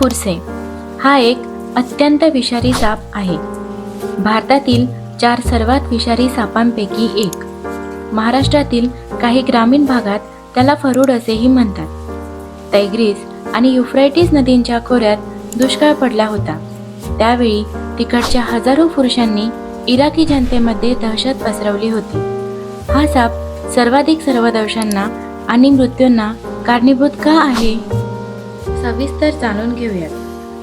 फुरसे हा एक अत्यंत विषारी साप आहे. भारतातील चार सर्वात विषारी सापांपैकी एक. महाराष्ट्रातील काही ग्रामीण भागात त्याला फरुड असेही म्हणतात. तैग्रीस आणि युफ्रायटिस नदींच्या खोऱ्यात दुष्काळ पडला होता. त्यावेळी तिकडच्या हजारो पुरुषांनी इराकी जनतेमध्ये दहशत पसरवली होती. हा साप सर्वाधिक सर्वदंशांना आणि मृत्यूंना कारणीभूत का आहे? सविस्तर जाणून घेऊयात.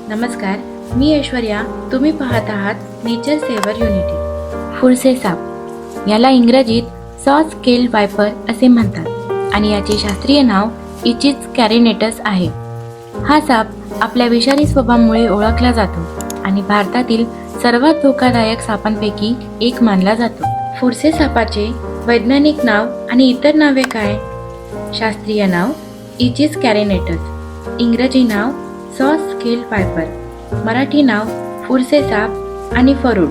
नमस्कार मी ऐश्वर्या. तुम्ही पाहत आहात नेचर सेवर युनिटी फुरसे साप. याला इंग्रजीत सॉस केल वायपर असे म्हणतात आणि याचे शास्त्रीय नाव इचिस कॅरिनेटस आहे. हा साप आपल्या विषारी स्वभावामुळे ओळखला जातो आणि भारतातील सर्वात धोकादायक सापांपैकी एक मानला जातो. फुरसे सापाचे वैज्ञानिक नाव आणि इतर नावे काय? शास्त्रीय नाव इचिस कॅरिनेटस इंग्रजी नाव सॉस स्केल पायपर मराठी नाव फुरसे साप आणि फरुड.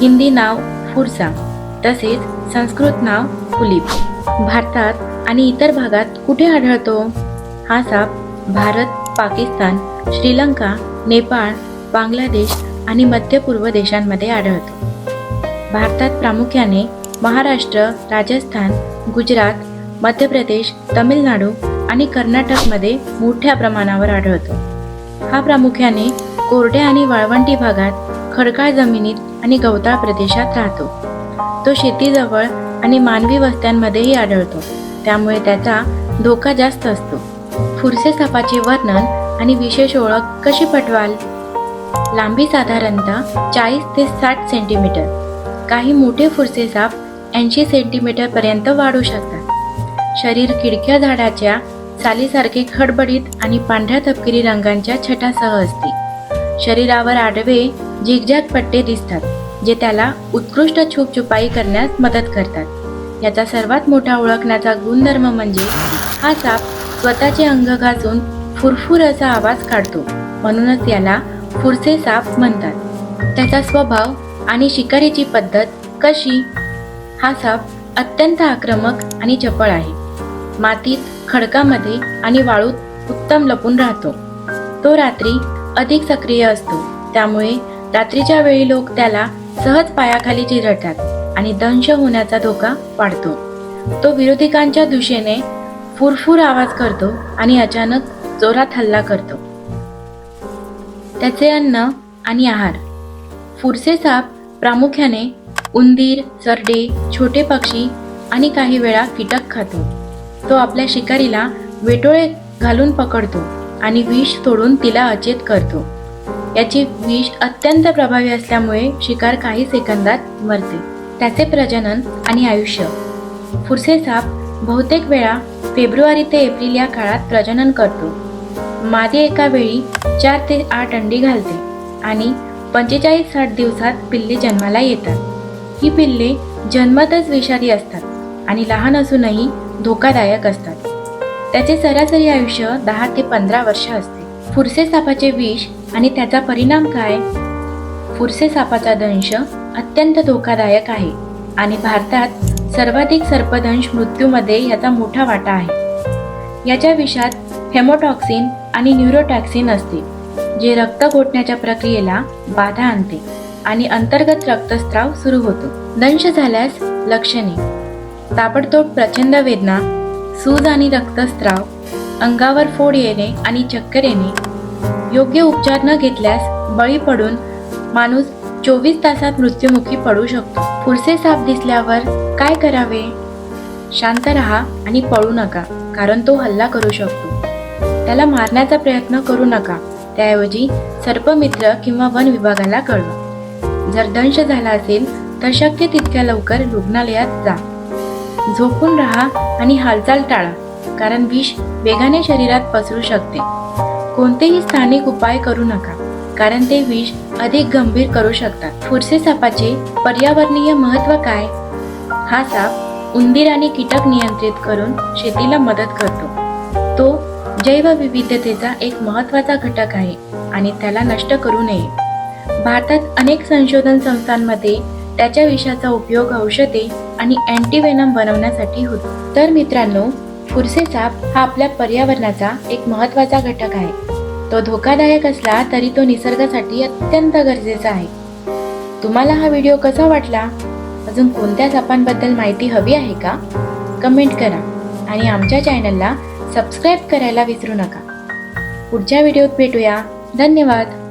हिंदी नाव फुरसा तसेच संस्कृत नाव कुलीप भारतात आणि इतर भागात कुठे आढळतो? हा साप भारत पाकिस्तान श्रीलंका नेपाळ बांगलादेश आणि मध्य पूर्व देशांमध्ये आढळतो. भारतात प्रामुख्याने महाराष्ट्र राजस्थान गुजरात मध्य प्रदेश तमिळनाडू आणि कर्नाटकमध्ये मोठ्या प्रमाणावर आढळतो. हा प्रामुख्याने कोरड्या आणि वाळवंटी भागात खडकाळ जमिनीत आणि गवताळ प्रदेशात राहतो. तो शेतीजवळ आणि मानवी वस्त्यांमध्येही आढळतो. त्यामुळे त्याचा धोका जास्त असतो. फुरसे सापाचे वर्णन आणि विशेष ओळख कशी पटवाल? लांबी साधारणतः चाळीस ते साठ सेंटीमीटर. काही मोठे फुरसे साप ऐंशी सेंटीमीटरपर्यंत वाढू शकतात. शरीर खिडक्या झाडाच्या सालीसारखे खडबडीत आणि पांढऱ्या तपकिरी रंगांच्या छटासह असते. शरीरावर आडवे झिगझॅग पट्टे दिसतात जे त्याला उत्कृष्ट छुपछुपाई करण्यास मदत करतात. याचा सर्वात मोठा ओळखण्याचा गुणधर्म म्हणजे हा साप स्वतःचे अंग घासून फुरफुर असा आवाज काढतो. म्हणूनच याला फुरसे साप म्हणतात. त्याचा स्वभाव आणि शिकारीची पद्धत कशी? हा साप अत्यंत आक्रमक आणि चपळ आहे. मातीत खडकामध्ये आणि वाळूत उत्तम लपून राहतो. तो रात्री अधिक सक्रिय असतो. त्यामुळे रात्रीच्या वेळी लोक त्याला सहज पायाखाली चिरडतात आणि दंश होण्याचा धोका वाढतो. तो विरोधिकांच्या दिशेने फुरफुर आवाज करतो आणि अचानक जोरात हल्ला करतो. त्याचे अन्न आणि आहार. फुरसे साप प्रामुख्याने उंदीर सरडे छोटे पक्षी आणि काही वेळा कीटक खातो. तो आपल्या शिकारीला वेटोळे घालून पकडतो आणि विष तोडून तिला अचेत करतो. याची विष अत्यंत प्रभावी असल्यामुळे शिकार काही सेकंदात मरते. त्याचे प्रजनन आणि आयुष्य. फुरसे साप बहुतेक वेळा फेब्रुवारी ते एप्रिल या काळात प्रजनन करतो. मादी एका वेळी चार ते आठ अंडी घालते आणि पंचेचाळीस साठ दिवसात पिल्ले जन्माला येतात. ही पिल्ले जन्मतच विषारी असतात आणि लहान असूनही धोकादायक असतात. त्याचे सरासरी आयुष्य दहा ते पंधरा वर्ष असते. फुरसे सापाचे विष आणि त्याचा परिणाम काय? फुरसे सापाचा दंश अत्यंत धोकादायक आहे आणि भारतात सर्वाधिक सर्पदंश मृत्यूमध्ये याचा मोठा वाटा आहे. याच्या विषात हेमोटॉक्सिन आणि न्यूरोटॉक्सिन असते जे रक्त गोठण्याच्या प्रक्रियेला बाधा आणते आणि अंतर्गत रक्तस्राव सुरू होतो. दंश झाल्यास लक्षणे ताबडतोब प्रचंड वेदना सूज आणि रक्तस्त्राव अंगावर फोड येणे आणि चक्कर येणे. योग्य उपचार न घेतल्यास बळी पडून माणूस चोवीस तासात मृत्युमुखी पडू शकतो. फुरसे साप दिसल्यावर काय करावे? शांत राहा आणि पळू नका कारण तो हल्ला करू शकतो. त्याला मारण्याचा प्रयत्न करू नका. त्याऐवजी सर्पमित्र किंवा वन विभागाला कळवा. जर दंश झाला असेल तर शक्य तितक्या लवकर रुग्णालयात जा. झोपून राहा आणि हालचाल टाळा कारण विष वेगाने शरीरात पसरू शकते. कोणतेही स्थानिक उपाय करू नका कारण ते विष अधिक गंभीर करू शकतात. फुरसे सापाचे पर्यावरणीय महत्त्व काय? हा साप उंदीर आणि कीटक नियंत्रित करून शेतीला मदत करतो. तो जैवविविधतेचा एक महत्त्वाचा घटक आहे आणि त्याला नष्ट करू नये. भारतात अनेक संशोधन संस्थांमध्ये त्याच्या विषाचा उपयोग औषधे आणि अँटीवेनम बनवण्यासाठी होतो. तर मित्रांनो फुरसे साप हा आपल्या पर्यावरणाचा एक महत्त्वाचा घटक आहे. तो धोकादायक असला तरी तो निसर्गासाठी अत्यंत गरजेचा आहे. तुम्हाला हा व्हिडिओ कसा वाटला? अजून कोणत्या सापांबद्दल माहिती हवी आहे का? कमेंट करा आणि आमच्या चॅनलला सबस्क्राईब करायला विसरू नका. पुढच्या व्हिडिओत भेटूया. धन्यवाद.